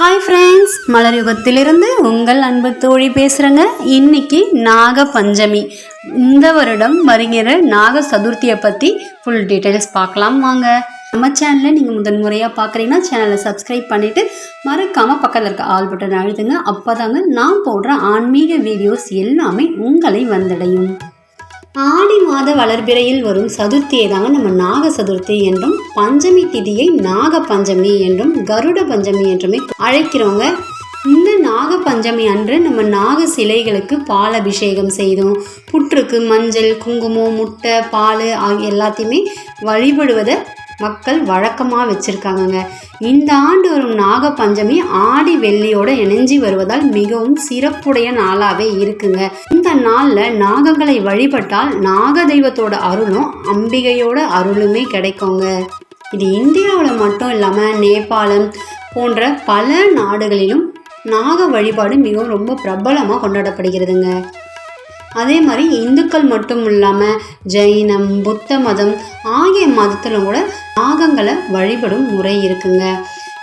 Hi friends மலர் யுகத்திலிருந்து உங்கள் அன்பு தோழி பேசுகிறேங்க இன்னைக்கு நாக பஞ்சமி இந்த வருடம் வருகிற நாக சதுர்த்தியை பற்றி ஃபுல் டீட்டெயில்ஸ் பார்க்கலாம் வாங்க. நம்ம சேனலை நீங்கள் முதன் முறையாக பார்க்குறீங்கன்னா சேனலை சப்ஸ்கிரைப் பண்ணிவிட்டு மறக்காமல் பக்கத்தில் இருக்க ஆல் பட்டன் அழுத்துங்க. அப்போ தாங்க நான் போடுற ஆன்மீக வீடியோஸ் எல்லாமே உங்களை வந்தடையும். ஆடி மாத வளர்பிறையில் வரும் சதுர்த்தியை தாங்க நம்ம நாக சதுர்த்தி என்றும் பஞ்சமி திதியை நாக பஞ்சமி என்றும் கருட பஞ்சமி என்றுமே அழைக்கிறோங்க. இந்த நாக பஞ்சமி அன்று நம்ம நாக சிலைகளுக்கு பால் அபிஷேகம் செய்தோம். புற்றுக்கு மஞ்சள் குங்குமம் முட்டை பால் ஆகிய எல்லாத்தையுமே வழிபடுவதை மக்கள் வழக்கமாக வச்சுருக்காங்கங்க. இந்த ஆண்டு வரும் நாக பஞ்சமி ஆடி வெள்ளியோடு இணைஞ்சி வருவதால் மிகவும் சிறப்புடைய நாளாகவே இருக்குங்க. இந்த நாளில் நாகங்களை வழிபட்டால் நாக தெய்வத்தோட அருளும் அம்பிகையோட அருளுமே கிடைக்குங்க. இது இந்தியாவில் மட்டும் இல்லாமல் நேபாளம் போன்ற பல நாடுகளிலும் நாக வழிபாடு மிகவும் ரொம்ப பிரபலமாக கொண்டாடப்படுகிறதுங்க. அதே மாதிரி இந்துக்கள் மட்டும் இல்லாமல் ஜெயினம் புத்த மதம் ஆகிய மதத்திலும் கூட நாகங்களை வழிபடும் முறை இருக்குங்க.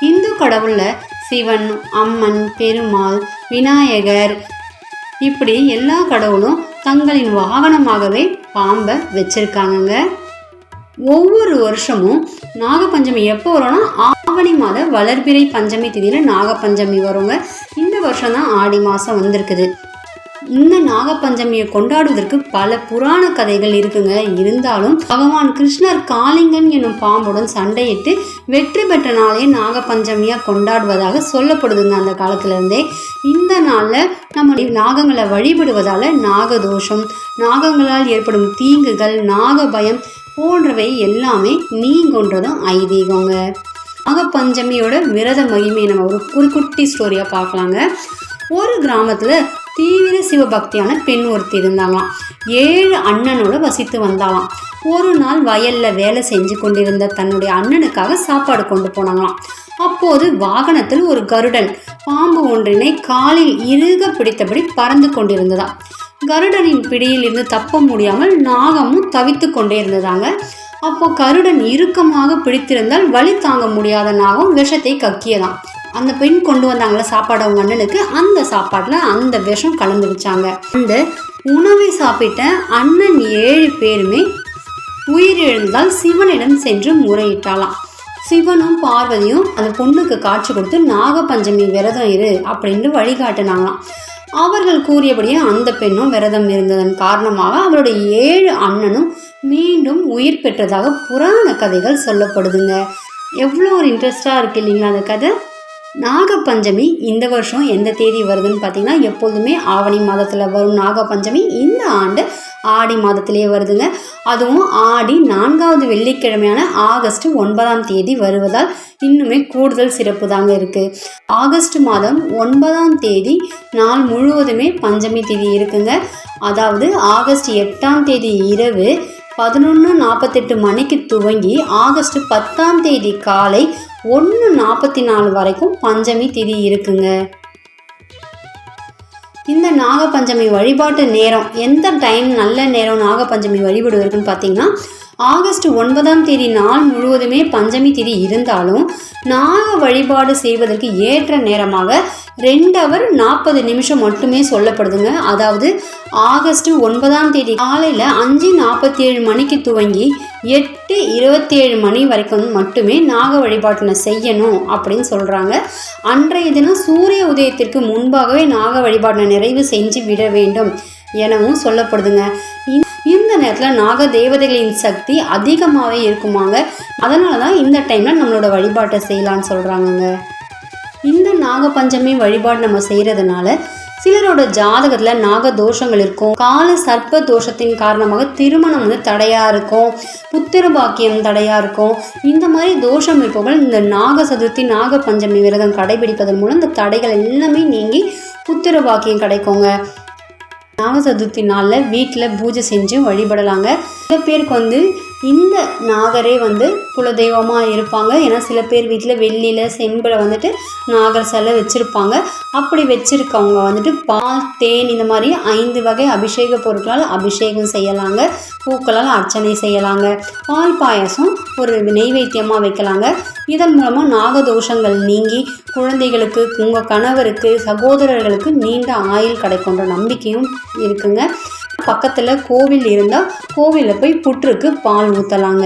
இந்து கடவுளில் சிவன் அம்மன் பெருமாள் விநாயகர் இப்படி எல்லா கடவுளும் தங்களின் வாகனமாகவே பாம்பை வச்சிருக்காங்கங்க. ஒவ்வொரு வருஷமும் நாகப்பஞ்சமி எப்போ வரும்னா ஆவணி மாத வளர்பிறை பஞ்சமி திதியில் நாகப்பஞ்சமி வருங்க. இந்த வருஷம் தான் ஆடி மாதம் வந்திருக்குது. இந்த நாகப்பஞ்சமியை கொண்டாடுவதற்கு பல புராண கதைகள் இருக்குங்க. இருந்தாலும் பகவான் கிருஷ்ணர் காளிங்கன் எனும் பாம்புடன் சண்டையிட்டு வெற்றி பெற்ற நாளே நாகப்பஞ்சமியாக கொண்டாடுவதாக சொல்லப்படுதுங்க அந்த காலத்திலேருந்தே. இந்த நாளில் நம்ம நாகங்களை வழிபடுவதால் நாகதோஷம் நாகங்களால் ஏற்படும் தீங்குகள் நாகபயம் போன்றவை எல்லாமே நீங்கொன்றதும் ஐதீகங்க. நாகப்பஞ்சமியோட விரத மகிமையை நம்ம ஒரு குறுக்குட்டி குட்டி ஸ்டோரியாக பார்க்கலாங்க. ஒரு கிராமத்தில் தீவிர சிவபக்தியான பெண் ஒருத்தி இருந்தாங்களாம். ஏழு அண்ணனோட வசித்து வந்தாலாம் ஒரு நாள் வயல்ல வேலை செஞ்சு கொண்டிருந்த தன்னுடைய அண்ணனுக்காக சாப்பாடு கொண்டு போனாங்களாம். அப்போது வாகனத்தில் ஒரு கருடன் பாம்பு ஒன்றினை காலில் இறுக பிடித்தபடி பறந்து கொண்டிருந்ததாம். கருடனின் பிடியில் இருந்து தப்ப முடியாமல் நாகமும் தவித்து கொண்டே இருந்ததாங்க. அப்போ கருடன் இறுக்கமாக பிடித்திருந்தால் வலி தாங்க முடியாத நாகம் விஷத்தை கக்கியதாம். அந்த பெண் கொண்டு வந்தாங்கள சாப்பாடு அவங்க அண்ணனுக்கு அந்த சாப்பாட்டில் அந்த விஷம் கலந்து வச்சாங்க அந்த உணவை சாப்பிட்ட அண்ணன் ஏழு பேருமே உயிரிழந்தால் சிவனிடம் சென்று முறையிட்டாலாம் சிவனும் பார்வதியும் அந்த பொண்ணுக்கு காட்சி கொடுத்து நாகபஞ்சமி விரதம் இரு அப்படின்னு வழிகாட்டினாங்களாம். அவர்கள் கூறியபடியே அந்த பெண்ணும் விரதம் இருந்ததன் காரணமாக அவருடைய ஏழு அண்ணனும் மீண்டும் உயிர் பெற்றதாக புராண கதைகள் சொல்லப்படுதுங்க. எவ்வளோ ஒரு இன்ட்ரெஸ்டாக இருக்கு இல்லைங்களா அந்த கதை? நாகப்பஞ்சமி இந்த வருஷம் எந்த தேதி வருதுன்னு பார்த்தீங்கன்னா எப்போதுமே ஆவணி மாதத்தில் வரும் நாகப்பஞ்சமி. இந்த ஆண்டு ஆடி மாதத்திலேயே வருதுங்க. அதுவும் ஆடி நான்காவது வெள்ளிக்கிழமையான ஆகஸ்ட் ஒன்பதாம் தேதி வருவதால் இன்னுமே கூடுதல் சிறப்பு தாங்க இருக்குது ஆகஸ்ட் மாதம் ஒன்பதாம் தேதி நாள் முழுவதுமே பஞ்சமி தேதி இருக்குங்க. அதாவது ஆகஸ்ட் எட்டாம் தேதி இரவு பதினொன்று நாற்பத்தெட்டு மணிக்கு துவங்கி ஆகஸ்ட் பத்தாம் தேதி காலை ஒன்று நாற்பத்தி நாலு வரைக்கும் பஞ்சமி திதி இருக்குங்க. இந்த நாகப்பஞ்சமி வழிபாட்டு நேரம் எந்த டைம் நல்ல நேரம் நாகப்பஞ்சமி வழிபடுவதற்குன்னு பார்த்தீங்கன்னா ஆகஸ்ட் ஒன்பதாம் தேதி நாள் முழுவதுமே பஞ்சமி திதி இருந்தாலும் நாக வழிபாடு செய்வதற்கு ஏற்ற நேரமாக ரெண்டு அவர் நாற்பது நிமிஷம் மட்டுமே சொல்லப்படுதுங்க. அதாவது ஆகஸ்ட் ஒன்பதாம் தேதி காலையில் அஞ்சு நாற்பத்தி ஏழு மணிக்கு துவங்கி எட்டு இருபத்தி ஏழு மணி வரைக்கும் மட்டுமே நாக வழிபாட்டினை செய்யணும் அப்படின்னு சொல்கிறாங்க அன்றைய தினம் சூரிய உதயத்திற்கு முன்பாகவே நாக வழிபாட்டினை நிறைவு செஞ்சு விட வேண்டும். எனவும் சொல்லப்படுதுங்க. இந்த நேரத்தில் நாக தேவதைகளின் சக்தி அதிகமாகவே இருக்குமாங்க. அதனால தான் இந்த டைமில் நம்மளோட வழிபாட்டை செய்யலான்னு சொல்கிறாங்கங்க இந்த நாகப்பஞ்சமி வழிபாடு நம்ம செய்கிறதுனால சிலரோட ஜாதகத்தில் நாக தோஷங்கள் இருக்கும். கால சர்ப்ப தோஷத்தின் காரணமாக திருமணம் வந்து தடையாக இருக்கும். புத்திர பாக்கியம் தடையாக இருக்கும். இந்த மாதிரி தோஷம் இருப்பவர்கள் இந்த நாக சதுர்த்தி நாக பஞ்சமி விரதம் கடைபிடிப்பதன் மூலம் இந்த தடைகள் எல்லாமே நீங்கி புத்திர பாக்கியம் கிடைக்குங்க. நாக சதுர்த்தி நாளில் வீட்டில் பூஜை செஞ்சு வழிபடலாங்க. சில பேருக்கு வந்து இந்த நாகரே வந்து குலதெய்வமாக இருப்பாங்க. ஏன்னா சில பேர் வீட்டில் வெள்ளியில் செம்பில் வந்துட்டு நாகர் சிலை வச்சுருப்பாங்க. அப்படி வச்சுருக்கவங்க வந்துட்டு பால் தேன் இந்த மாதிரி ஐந்து வகை அபிஷேக பொருட்களால் அபிஷேகம் செய்யலாங்க. பூக்களால் அர்ச்சனை செய்யலாங்க. பால் பாயசம் ஒரு நெய்வேத்தியமாக வைக்கலாங்க. இதன் மூலமாக நாகதோஷங்கள் நீங்கி குழந்தைகளுக்கு உங்கள் கணவருக்கு சகோதரர்களுக்கு நீண்ட ஆயுள் கிடைக்குன்ற நம்பிக்கையும் இருக்குங்க. பக்கத்தில் கோவில் இருந்தால் கோவிலில் போய் புற்றுக்கு பால் ஊற்றலாங்க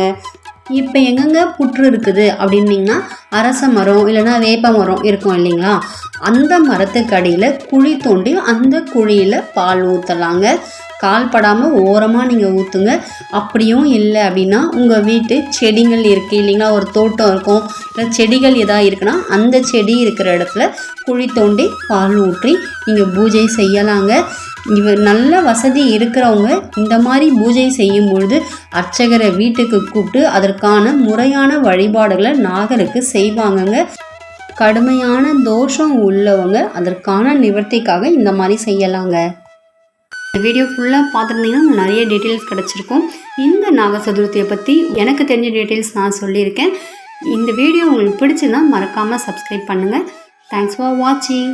இப்போ எங்கெங்க புற்று இருக்குது அப்படின்னிங்கன்னா அரச மரம் இல்லைன்னா வேப்ப மரம் இருக்கும் இல்லைங்களா? அந்த மரத்துக்கு அடியில் குழி தோண்டி அந்த குழியில் பால் ஊற்றலாங்க கால் படாமல் ஓரமாக நீங்கள் ஊற்றுங்க அப்படியும் இல்லை அப்படின்னா உங்கள் வீட்டு செடிகள் இருக்குது இல்லைங்களா? ஒரு தோட்டம் இருக்கும். இல்லை செடிகள் எதாவது இருக்குன்னா அந்த செடி இருக்கிற இடத்துல குழி தோண்டி பால் ஊற்றி நீங்கள் பூஜை செய்யலாங்க. இவ நல்ல வசதி இருக்கிறவங்க இந்த மாதிரி பூஜை செய்யும் பொழுது அர்ச்சகரை வீட்டுக்கு கூப்பிட்டு அதற்கான முறையான வழிபாடுகளை நாகருக்கு செய்வாங்கங்க. கடுமையான தோஷம் உள்ளவங்க அதற்கான நிவர்த்திக்காக இந்த மாதிரி செய்யலாங்க. இந்த வீடியோ ஃபுல்லாக பார்த்துருந்தீங்கன்னா நிறைய டீட்டெயில்ஸ் கிடச்சிருக்கும். இந்த நாக சதுர்த்தியை பற்றி எனக்கு தெரிஞ்ச டீட்டெயில்ஸ் நான் சொல்லியிருக்கேன். இந்த வீடியோ உங்களுக்கு பிடிச்சிருந்தால் மறக்காமல் சப்ஸ்கிரைப் பண்ணுங்கள் தேங்க்ஸ் ஃபார் வாட்சிங்